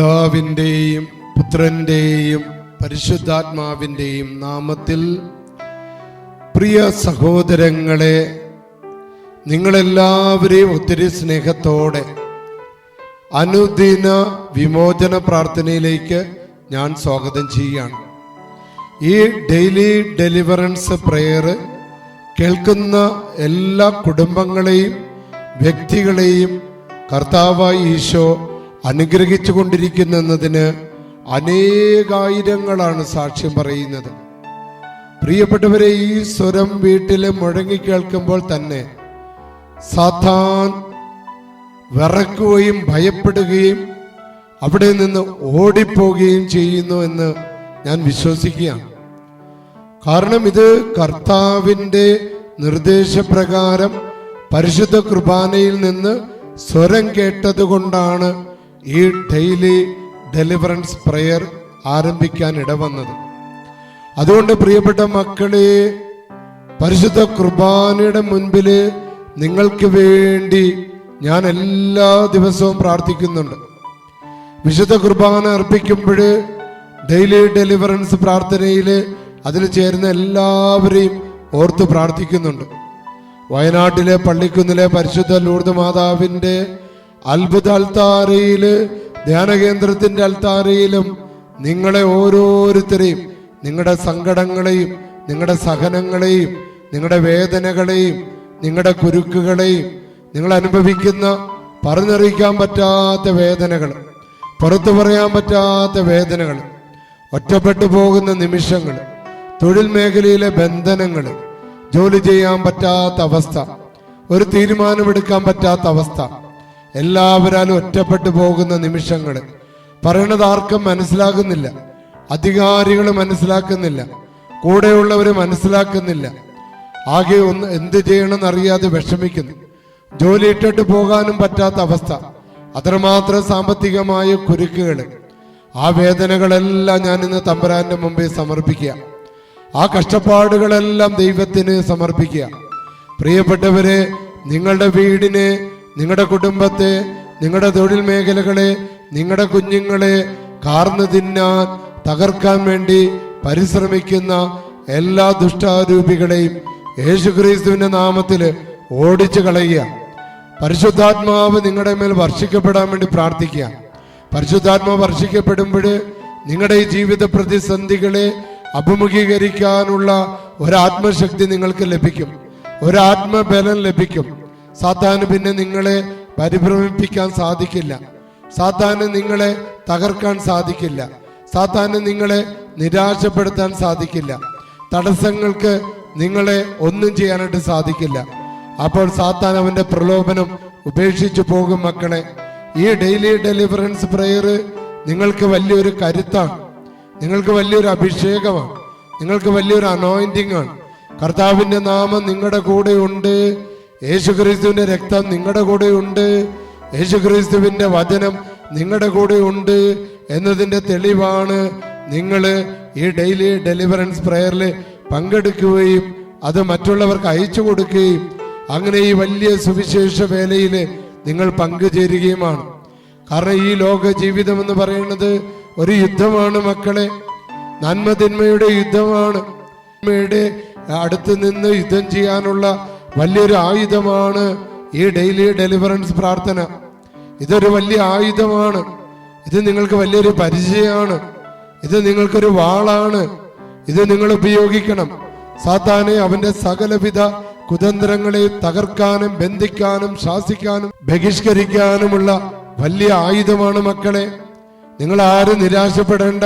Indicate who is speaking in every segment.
Speaker 1: പിതാവിന്റെയും പുത്രന്റെയും പരിശുദ്ധാത്മാവിന്റെയും നാമത്തിൽ പ്രിയ സഹോദരങ്ങളെ നിങ്ങളെല്ലാവരെയും ഒത്തിരി സ്നേഹത്തോടെ അനുദിന വിമോചന പ്രാർത്ഥനയിലേക്ക് ഞാൻ സ്വാഗതം ചെയ്യുകയാണ്. ഈ ഡെയിലി ഡെലിവറൻസ് പ്രെയർ കേൾക്കുന്ന എല്ലാ കുടുംബങ്ങളെയും വ്യക്തികളെയും കർത്താവായി ഈശോ അനുഗ്രഹിച്ചു കൊണ്ടിരിക്കുന്നതിന് അനേകായിരങ്ങളാണ് സാക്ഷ്യം പറയുന്നത്. പ്രിയപ്പെട്ടവരെ ഈ സ്വരം വീട്ടിൽ മുഴങ്ങി കേൾക്കുമ്പോൾ തന്നെ സാത്താൻ വിറക്കുകയും ഭയപ്പെടുകയും അവിടെ നിന്ന് ഓടിപ്പോകുകയും ചെയ്യുന്നു എന്ന് ഞാൻ വിശ്വസിക്കുകയാണ്. കാരണം ഇത് കർത്താവിന്റെ നിർദ്ദേശപ്രകാരം പരിശുദ്ധ കുർബാനയിൽ നിന്ന് സ്വരം കേട്ടതുകൊണ്ടാണ് ഈ ഡെയിലി ഡെലിവറൻസ് പ്രയർ ആരംഭിക്കാൻ ഇടവന്നത്. അതുകൊണ്ട് പ്രിയപ്പെട്ട മക്കളെ പരിശുദ്ധ കുർബാനയുടെ മുൻപിൽ നിങ്ങൾക്ക് വേണ്ടി ഞാൻ എല്ലാ ദിവസവും പ്രാർത്ഥിക്കുന്നുണ്ട്. വിശുദ്ധ കുർബാന അർപ്പിക്കുമ്പോൾ ഡെയിലി ഡെലിവറൻസ് പ്രാർത്ഥനയിൽ അതിൽ ചേരുന്ന എല്ലാവരെയും ഓർത്ത് പ്രാർത്ഥിക്കുന്നുണ്ട്. വയനാട്ടിലെ പള്ളിക്കുന്നിലെ പരിശുദ്ധ ലൂർദ് മാതാവിന്റെ അത്ഭുത അൽത്താരയിൽ ധ്യാന കേന്ദ്രത്തിന്റെ അൽത്താരയിലും നിങ്ങളെ ഓരോരുത്തരെയും നിങ്ങളുടെ സങ്കടങ്ങളെയും നിങ്ങളുടെ സഹനങ്ങളെയും നിങ്ങളുടെ വേദനകളെയും നിങ്ങളുടെ കുരുക്കുകളെയും നിങ്ങൾ അനുഭവിക്കുന്ന പറഞ്ഞറിയിക്കാൻ പറ്റാത്ത വേദനകൾ പുറത്തു പറയാൻ പറ്റാത്ത വേദനകൾ ഒറ്റപ്പെട്ടു പോകുന്ന നിമിഷങ്ങൾ തൊഴിൽ മേഖലയിലെ ബന്ധനങ്ങൾ ജോലി ചെയ്യാൻ പറ്റാത്ത അവസ്ഥ ഒരു തീരുമാനമെടുക്കാൻ പറ്റാത്ത അവസ്ഥ. എല്ലാവരാലും ഒറ്റപ്പെട്ടു പോകുന്ന നിമിഷങ്ങൾ. പറയണത് ആർക്കും മനസ്സിലാകുന്നില്ല. അധികാരികൾ മനസ്സിലാക്കുന്നില്ല. കൂടെയുള്ളവർ മനസ്സിലാക്കുന്നില്ല. ആകെ ഒന്ന് എന്ത് ചെയ്യണമെന്ന് അറിയാതെ വിഷമിക്കുന്നു. ജോലി ഇട്ടിട്ട് പോകാനും പറ്റാത്ത അവസ്ഥ. അത്രമാത്രം സാമ്പത്തികമായ കുരുക്കുകൾ. ആ വേദനകളെല്ലാം ഞാൻ ഇന്ന് തമ്പുരാന്റെ മുമ്പിൽ സമർപ്പിക്കുക. ആ കഷ്ടപ്പാടുകളെല്ലാം ദൈവത്തിന് സമർപ്പിക്കുക. പ്രിയപ്പെട്ടവരെ നിങ്ങളുടെ വീടിനെ നിങ്ങളുടെ കുടുംബത്തെ നിങ്ങളുടെ തൊഴിൽ മേഖലകളെ നിങ്ങളുടെ കുഞ്ഞുങ്ങളെ കാർന്നു തിന്നാൻ തകർക്കാൻ വേണ്ടി പരിശ്രമിക്കുന്ന എല്ലാ ദുഷ്ടാരൂപികളെയും യേശുക്രിസ്തുവിന്റെ നാമത്തിൽ ഓടിച്ചു കളയുക. പരിശുദ്ധാത്മാവ് നിങ്ങളുടെ മേൽ വർഷിക്കപ്പെടാൻ വേണ്ടി പ്രാർത്ഥിക്കുക. പരിശുദ്ധാത്മാവ് വർഷിക്കപ്പെടുമ്പോൾ നിങ്ങളുടെ ഈ ജീവിത പ്രതിസന്ധികളെ അഭിമുഖീകരിക്കാനുള്ള ഒരാത്മശക്തി നിങ്ങൾക്ക് ലഭിക്കും. ഒരാത്മബലം ലഭിക്കും. സാത്താന് പിന്നെ നിങ്ങളെ പരിഭ്രമിപ്പിക്കാൻ സാധിക്കില്ല. സാത്താന് നിങ്ങളെ തകർക്കാൻ സാധിക്കില്ല. സാത്താന് നിങ്ങളെ നിരാശപ്പെടുത്താൻ സാധിക്കില്ല. തടസ്സങ്ങൾക്ക് നിങ്ങളെ ഒന്നും ചെയ്യാനായിട്ട് സാധിക്കില്ല. അപ്പോൾ സാത്താൻ അവന്റെ പ്രലോഭനം ഉപേക്ഷിച്ചു പോകും മക്കളെ. ഈ ഡെയിലി ഡെലിവറൻസ് പ്രെയർ നിങ്ങൾക്ക് വലിയൊരു കരുത്താണ്. നിങ്ങൾക്ക് വലിയൊരു അഭിഷേകമാണ്. നിങ്ങൾക്ക് വലിയൊരു അനോയിന്റിങ് ആണ് കർത്താവിന്റെ നാമം നിങ്ങളുടെ കൂടെ ഉണ്ട്. യേശുക്രിസ്തുവിന്റെ രക്തം നിങ്ങളുടെ കൂടെ ഉണ്ട് യേശുക്രിസ്തുവിന്റെ വചനം നിങ്ങളുടെ കൂടെ ഉണ്ട് എന്നതിന്റെ തെളിവാണ് നിങ്ങൾ ഈ ഡെയിലി ഡെലിവറൻസ് പ്രെയറിൽ പങ്കെടുക്കുകയും അത് മറ്റുള്ളവർക്ക് അയച്ചു കൊടുക്കുകയും അങ്ങനെ ഈ വലിയ സുവിശേഷ വേലയിൽ നിങ്ങൾ പങ്കുചേരുകയുമാണ്. കാരണം ഈ ലോക ജീവിതം എന്ന് പറയുന്നത് ഒരു യുദ്ധമാണ് മക്കളെ. നന്മതിന്മയുടെ യുദ്ധമാണ്. അടുത്ത് നിന്ന് യുദ്ധം ചെയ്യാനുള്ള വലിയൊരു ആയുധമാണ് ഈ ഡെയിലി ഡെലിവറൻസ് പ്രാർത്ഥന. ഇതൊരു വലിയ ആയുധമാണ്. ഇത് നിങ്ങൾക്ക് വലിയൊരു പരിചയമാണ്. ഇത് നിങ്ങൾക്കൊരു വാളാണ്. ഇത് നിങ്ങൾ ഉപയോഗിക്കണം. സാത്താനെ അവന്റെ സകലവിധ കുതന്ത്രങ്ങളെ തകർക്കാനും ബന്ധിക്കാനും ശാസിക്കാനും ബഹിഷ്കരിക്കാനുമുള്ള വലിയ ആയുധമാണ് മക്കളെ. നിങ്ങൾ ആരും നിരാശപ്പെടേണ്ട?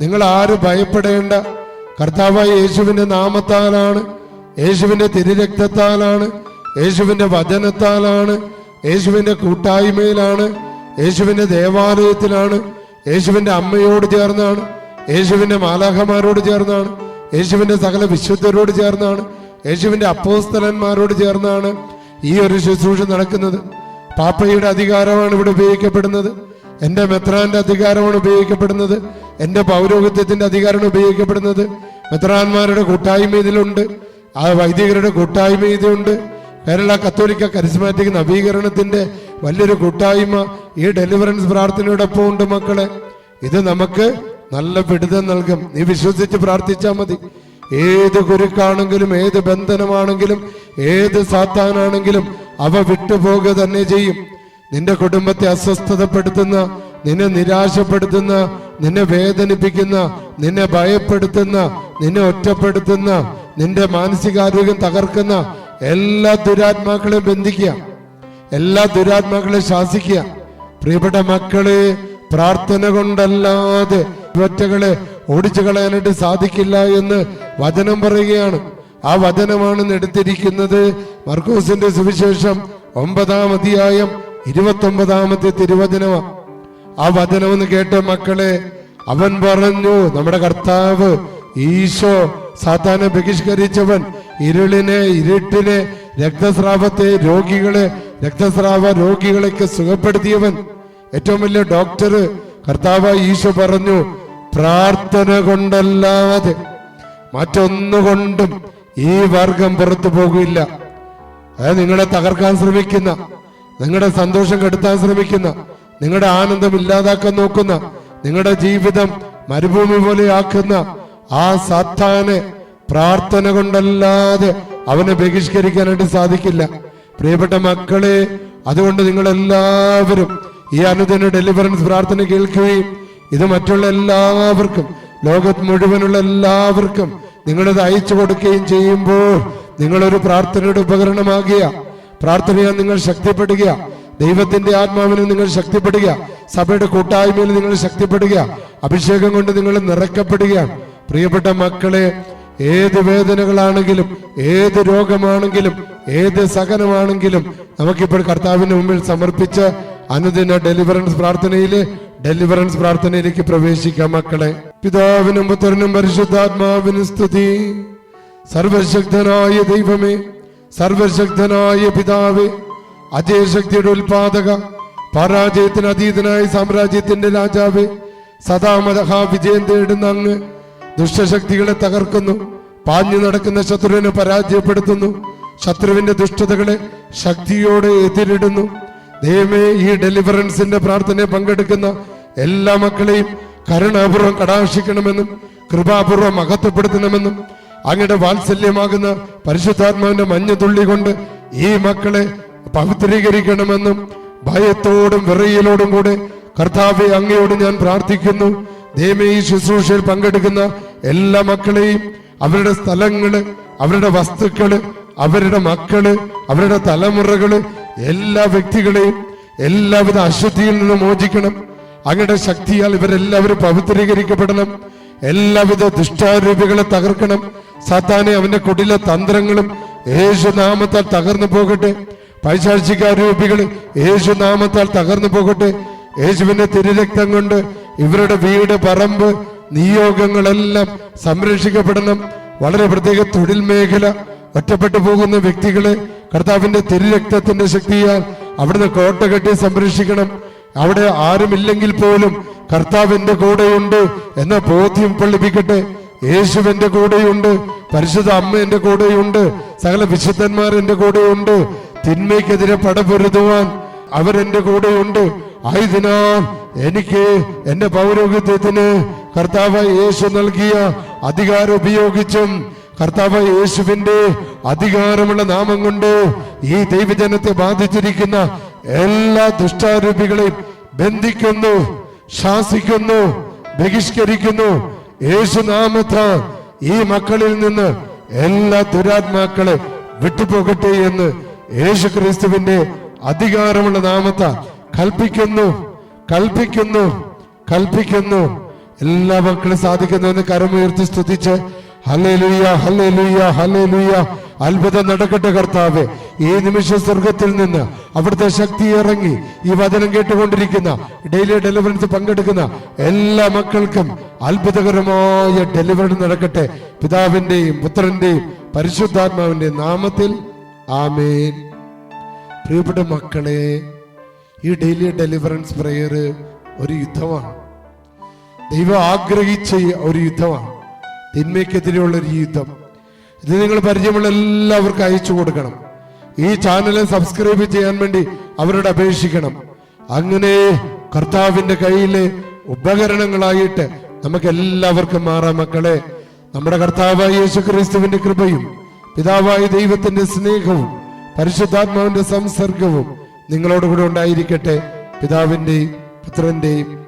Speaker 1: നിങ്ങൾ ആരും ഭയപ്പെടേണ്ട? കർത്താവായ യേശുവിന്റെ നാമത്താലാണ് യേശുവിന്റെ തിരുരക്തത്താലാണ് യേശുവിന്റെ വചനത്താലാണ് യേശുവിന്റെ കൂട്ടായ്മയിലാണ് യേശുവിന്റെ ദേവാലയത്തിലാണ് യേശുവിന്റെ അമ്മയോട് ചേർന്നാണ് യേശുവിന്റെ മാലാഖമാരോട് ചേർന്നാണ് യേശുവിന്റെ സകല വിശുദ്ധരോട് ചേർന്നാണ് യേശുവിന്റെ അപ്പോസ്തലന്മാരോട് ചേർന്നാണ് ഈ ഒരു ശുശ്രൂഷ നടക്കുന്നത്. പാപ്പയുടെ അധികാരമാണ് ഇവിടെ ഉപയോഗിക്കപ്പെടുന്നത്. എന്റെ മെത്രാന്റെ അധികാരമാണ് ഉപയോഗിക്കപ്പെടുന്നത്. എന്റെ പൗരോഹിത്യത്തിന്റെ അധികാരമാണ് ഉപയോഗിക്കപ്പെടുന്നത്. മെത്രാന്മാരുടെ കൂട്ടായ്മ ഇതിലുണ്ട്. ആ വൈദികരുടെ കൂട്ടായ്മ ഇതുണ്ട്. കേരള കത്തോലിക്ക കരിസ്മാറ്റിക് നവീകരണത്തിന്റെ വലിയൊരു കൂട്ടായ്മ ഈ ഡെലിവറൻസ് പ്രാർത്ഥനയോടൊപ്പം ഉണ്ട് മക്കളെ. ഇത് നമുക്ക് നല്ല പിടുതം നൽകും. നീ വിശ്വസിച്ച് പ്രാർത്ഥിച്ചാൽ മതി. ഏത് കുരുക്കാണെങ്കിലും ഏത് ബന്ധനമാണെങ്കിലും ഏത് സാത്താനാണെങ്കിലും അവ വിട്ടുപോകുക തന്നെ ചെയ്യും. നിന്റെ കുടുംബത്തെ അസ്വസ്ഥതപ്പെടുത്തുന്ന നിന്നെ നിരാശപ്പെടുത്തുന്ന നിന്നെ വേദനിപ്പിക്കുന്ന നിന്നെ ഭയപ്പെടുത്തുന്ന നിന്നെ ഒറ്റപ്പെടുത്തുന്ന നിന്റെ മാനസികാരോഗ്യം തകർക്കുന്ന എല്ലാ ദുരാത്മാക്കളെയും ബന്ധിക്കുക. എല്ലാ ദുരാത്മാക്കളെയും ശാസിക്കുക. പ്രിയപ്പെട്ട മക്കളെ പ്രാർത്ഥന കൊണ്ടല്ലാതെ ഒറ്റകളെ ഓടിച്ചു കളയാനായിട്ട് സാധിക്കില്ല എന്ന് വചനം പറയുകയാണ്. ആ വചനമാണ് എടുത്തിരിക്കുന്നത് മർക്കോസിന്റെ സുവിശേഷം ഒമ്പതാം അധ്യായം ഇരുപത്തി ഒമ്പതാമത്തെ തിരുവചനമാണ് ആ വചനം ഒന്ന് കേട്ട മക്കളെ അവൻ പറഞ്ഞു നമ്മുടെ കർത്താവ് ഈശോ സാത്താനെ ബഹിഷ്കരിച്ചവൻ ഇരുളിനെ ഇരുട്ടിനെ രക്തസ്രാവത്തെ രോഗികളെ രക്തസ്രാവ രോഗികളൊക്കെ സുഖപ്പെടുത്തിയവൻ. ഏറ്റവും വലിയ ഡോക്ടർ കർത്താവ് ഈശോ പറഞ്ഞു പ്രാർത്ഥന കൊണ്ടല്ലാതെ മറ്റൊന്നുകൊണ്ടും ഈ വർഗം പുറത്തു പോകില്ല അതായത് നിങ്ങളെ തകർക്കാൻ ശ്രമിക്കുന്ന നിങ്ങളുടെ സന്തോഷം കെടുത്താൻ ശ്രമിക്കുന്ന നിങ്ങളുടെ ആനന്ദം ഇല്ലാതാക്കാൻ നോക്കുന്ന നിങ്ങളുടെ ജീവിതം മരുഭൂമി പോലെ ആക്കുന്ന ആ സാത്താനെ പ്രാർത്ഥന കൊണ്ടല്ലാതെ അവനെ ബഹിഷ്കരിക്കാനായിട്ട് സാധിക്കില്ല. പ്രിയപ്പെട്ട മക്കളെ അതുകൊണ്ട് നിങ്ങൾ എല്ലാവരും ഈ അനുദിന ഡെലിവറൻസ് പ്രാർത്ഥന കേൾക്കുകയും ഇത് മറ്റുള്ള എല്ലാവർക്കും ലോകത്ത് മുഴുവനുള്ള എല്ലാവർക്കും നിങ്ങളിത് അയച്ചു കൊടുക്കുകയും ചെയ്യുമ്പോൾ നിങ്ങളൊരു പ്രാർത്ഥനയുടെ ഉപകരണമാകുക പ്രാർത്ഥനയാൽ നിങ്ങൾ ശക്തിപ്പെടുക ദൈവത്തിന്റെ ആത്മാവിനെ നിങ്ങൾ ശക്തിപ്പെടുക സഭയുടെ കൂട്ടായ്മയിൽ നിങ്ങൾ ശക്തിപ്പെടുക അഭിഷേകം കൊണ്ട് നിങ്ങൾ നിറക്കപ്പെടുക പ്രിയപ്പെട്ട മക്കളെ ഏത് വേദനകളാണെങ്കിലും ഏത് രോഗമാണെങ്കിലും ഏത് സഹനമാണെങ്കിലും നമുക്കിപ്പോൾ കർത്താവിന്റെ മുമ്പിൽ സമർപ്പിച്ച് അനുദിന ഡെലിവറൻസ് പ്രാർത്ഥനയിൽ ഡെലിവറൻസ് പ്രാർത്ഥനയിലേക്ക് പ്രവേശിക്കാം മക്കളെ. പിതാവിനും പുത്രനും പരിശുദ്ധാത്മാവിനും സ്തുതി. സർവശക്തനായ ദൈവമേ സർവശക്തനായ പിതാവേ അജയശക്തിയുടെ ഉൽപാദക പരാജയത്തിന് അതീതനായ സാമ്രാജ്യത്തിന്റെ രാജാവേ സദാമതഹാ വിജയം തേടുന്ന അങ്ങ് ദുഷ്ടശക്തികളെ തകർക്കുന്നു. പാഞ്ഞു നടക്കുന്ന ശത്രുവിനെ പരാജയപ്പെടുത്തുന്നു. ശത്രുവിന്റെ ദുഷ്ടതകളെ ശക്തിയോടെ എതിരിടുന്നു. ദൈവമേ ഈ ഡെലിവറൻസിന്റെ പ്രാർത്ഥനയെ പങ്കെടുക്കുന്ന എല്ലാ മക്കളെയും കരുണാപൂർവം കടാക്ഷിക്കണമെന്നും കൃപാപൂർവം മഹത്വപ്പെടുത്തണമെന്നും അങ്ങയുടെ വാത്സല്യമാകുന്ന പരിശുദ്ധാത്മാവിന്റെ മഞ്ഞ തുള്ളി കൊണ്ട് ഈ മക്കളെ പവിത്രീകരിക്കണമെന്നും ഭയത്തോടും വിറയലോടും കൂടെ കർത്താവെ അങ്ങയോട് ഞാൻ പ്രാർത്ഥിക്കുന്നു. ദൈവമേ ഈ ശുശ്രൂഷയിൽ പങ്കെടുക്കുന്ന എല്ലാ മക്കളെയും അവരുടെ സ്ഥലങ്ങൾ അവരുടെ വസ്തുക്കൾ അവരുടെ മക്കൾ അവരുടെ തലമുറകൾ എല്ലാ വ്യക്തികളെയും എല്ലാവിധ അശുദ്ധിയിൽ നിന്ന് മോചിക്കണം. അങ്ങയുടെ ശക്തിയാൽ ഇവരെല്ലാവരും പവിത്രീകരിക്കപ്പെടണം. എല്ലാവിധ ദുഷ്ടാരൂപികളെ തകർക്കണം. സാത്താനെ അവന്റെ കൊടിലെ തന്ത്രങ്ങളും യേശുനാമത്താൽ തകർന്നു പോകട്ടെ. പൈശാചികാരൂപികൾ യേശുനാമത്താൽ തകർന്നു പോകട്ടെ. യേശുവിന്റെ തിരുരക്തം കൊണ്ട് ഇവരുടെ വീട് പറമ്പ് നിയോഗങ്ങളെല്ലാം സംരക്ഷിക്കപ്പെടണം. വളരെ പ്രത്യേക തൊഴിൽ മേഖല ഒറ്റപ്പെട്ടു പോകുന്ന വ്യക്തികളെ കർത്താവിന്റെ തിരുരക്തത്തിന്റെ ശക്തിയാൽ അവിടുന്ന് കോട്ട കെട്ടി സംരക്ഷിക്കണം. അവിടെ ആരുമില്ലെങ്കിൽ പോലും കർത്താവിന്റെ കൂടെയുണ്ട് എന്ന ബോധ്യം പള്ളിപ്പിക്കട്ടെ. യേശുവിന്റെ കൂടെയുണ്ട് പരിശുദ്ധ അമ്മ കൂടെയുണ്ട് സകല വിശുദ്ധന്മാർ കൂടെയുണ്ട്. തിന്മയ്ക്കെതിരെ പടപൊരുതുവാൻ അവരെന്റെ കൂടെയുണ്ട്. ആയതിനാൽ എനിക്ക് എന്റെ പൗരോഹിത്യത്തിന് കർത്താവ് യേശു നൽകിയ അധികാരം ഉപയോഗിച്ചും കർത്താവ് യേശുവിന്റെ അധികാരമുള്ള നാമം കൊണ്ട് ഈ ദൈവജനത്തെ ബാധിച്ചിരിക്കുന്ന എല്ലാ ദുഷ്ടാരൂപികളെയും ബന്ധിക്കുന്നു ശാസിക്കുന്നു ബഹിഷ്കരിക്കുന്നു. യേശുനാമത്ത ഈ മക്കളിൽ നിന്ന് എല്ലാ ദുരാത്മാക്കളെ വിട്ടുപോകട്ടെ എന്ന് യേശു ക്രിസ്തുവിന്റെ അധികാരമുള്ള നാമത്ത കൽപ്പിക്കുന്നു കൽപ്പിക്കുന്നു കൽപ്പിക്കുന്നു. എല്ലാ മക്കളും സാധിക്കുന്നുവെന്ന് കരമുയർത്തി സ്തുതിച്ച് ഹല്ലേലൂയ ഹല്ലേലൂയ ഹല്ലേലൂയ അത്ഭുതം നടക്കട്ടെ കർത്താവെ. ഈ നിമിഷ സ്വർഗത്തിൽ നിന്ന് അവിടുത്തെ ശക്തി ഇറങ്ങി ഈ വചനം കേട്ടുകൊണ്ടിരിക്കുന്ന ഡെയിലി ഡെലിവറൻസ് പങ്കെടുക്കുന്ന എല്ലാ മക്കൾക്കും അത്ഭുതകരമായ ഡെലിവറി നടക്കട്ടെ. പിതാവിന്റെയും പുത്രന്റെയും പരിശുദ്ധാത്മാവിന്റെ നാമത്തിൽ ആമേൻ. പ്രിയപ്പെട്ട മക്കളെ ഈ ഡെയിലി ഡെലിവറൻസ് പ്രേയർ ഒരു യുദ്ധമാണ്. ദൈവം ആഗ്രഹിച്ച ഒരു യുദ്ധമാണ്. തിന്മയ്ക്കെതിരെയുള്ള ഒരു യുദ്ധം. ഇത് നിങ്ങൾ പരിചയമുള്ള എല്ലാവർക്കും അയച്ചു കൊടുക്കണം. ഈ ചാനൽ സബ്സ്ക്രൈബ് ചെയ്യാൻ വേണ്ടി അവരോട് അപേക്ഷിക്കണം. അങ്ങനെ കർത്താവിന്റെ കയ്യിലെ ഉപകരണങ്ങളായിട്ട് നമുക്ക് എല്ലാവർക്കും മാറാം മക്കളെ. നമ്മുടെ കർത്താവായ യേശു ക്രിസ്തുവിന്റെ കൃപയും പിതാവായ ദൈവത്തിന്റെ സ്നേഹവും പരിശുദ്ധാത്മാവിന്റെ സംസർഗവും നിങ്ങളോടുകൂടെ ഉണ്ടായിരിക്കട്ടെ. പിതാവിന്റെയും പുത്രന്റെയും